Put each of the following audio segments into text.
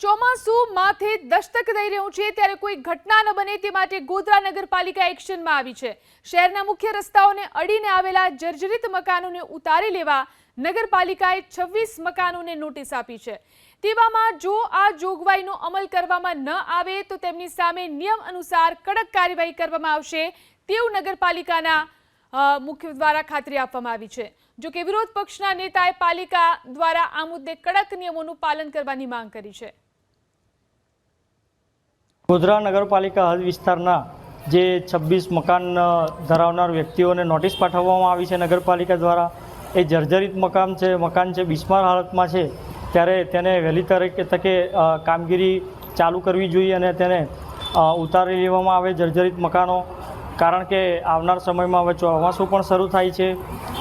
ચોમાસું માથે દસ્તક દઈ રહ્યું છે. ત્યારે કોઈ ઘટના ન બને તે માટે ગોધરા નગરપાલિકા એક્શનમાં આવી છે. શહેરના મુખ્ય રસ્તાઓને અડીને આવેલા જર્જરિત મકાનોને ઉતારી લેવા નગરપાલિકાએ છવ્વીસ મકાનોને નોટિસ આપી છે. તેવામાં જો આ જોગવાઈનો અમલ કરવામાં ન આવે તો તેમની સામે નિયમ અનુસાર કડક કાર્યવાહી કરવામાં આવશે તેવું નગરપાલિકાના મુખ્ય દ્વારા ખાતરી આપવામાં આવી છે. જો કે વિરોધ પક્ષના નેતાએ પાલિકા દ્વારા આ મુદ્દે કડક નિયમોનું પાલન કરવાની માંગ કરી છે. ગોધરા નગરપાલિકા હદ વિસ્તારના જે છવ્વીસ મકાન ધરાવનાર વ્યક્તિઓને નોટિસ પાઠવવામાં આવી છે નગરપાલિકા દ્વારા. એ જર્જરિત મકાન છે મકાન છે બિસ્માર હાલતમાં છે, ત્યારે તેને વહેલી તરીકે તકે કામગીરી ચાલુ કરવી જોઈએ અને તેને ઉતારી લેવામાં આવે જર્જરિત મકાનો. કારણ કે આવનાર સમયમાં હવે ચોમાસું પણ શરૂ થાય છે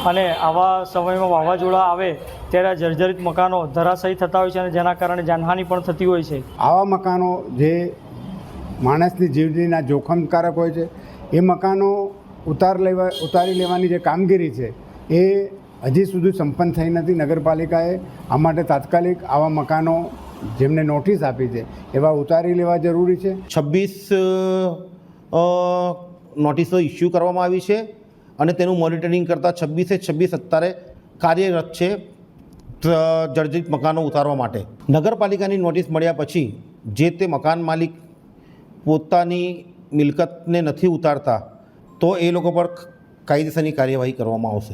અને આવા સમયમાં વાવાઝોડા આવે ત્યારે જર્જરિત મકાનો ધરાશયી થતા હોય છે અને જેના કારણે જાનહાનિ પણ થતી હોય છે. આવા મકાનો જે માણસની જીવનીના જોખમકારક હોય છે. એ મકાનો ઉતાર લેવા, ઉતારી લેવાની જે કામગીરી છે, એ હજી સુધી સંપન્ન થઈ નથી. નગરપાલિકાએ આ માટે તાત્કાલિક આવા મકાનો જેમને નોટિસ આપી છે, એવા ઉતારી લેવા જરૂરી છે. છવ્વીસ નોટિસો ઇસ્યુ કરવામાં આવી છે અને તેનું મોનિટરિંગ કરતાં છવ્વીસે છવ્વીસ અત્યારે કાર્યરત છે જર્જરિત મકાનો ઉતારવા માટે. નગરપાલિકાની નોટિસ મળ્યા પછી જે તે મકાન માલિક પોતાની મિલકતને નથી ઉતારતા તો એ લોકો પર કાયદેસરની કાર્યવાહી કરવામાં આવશે.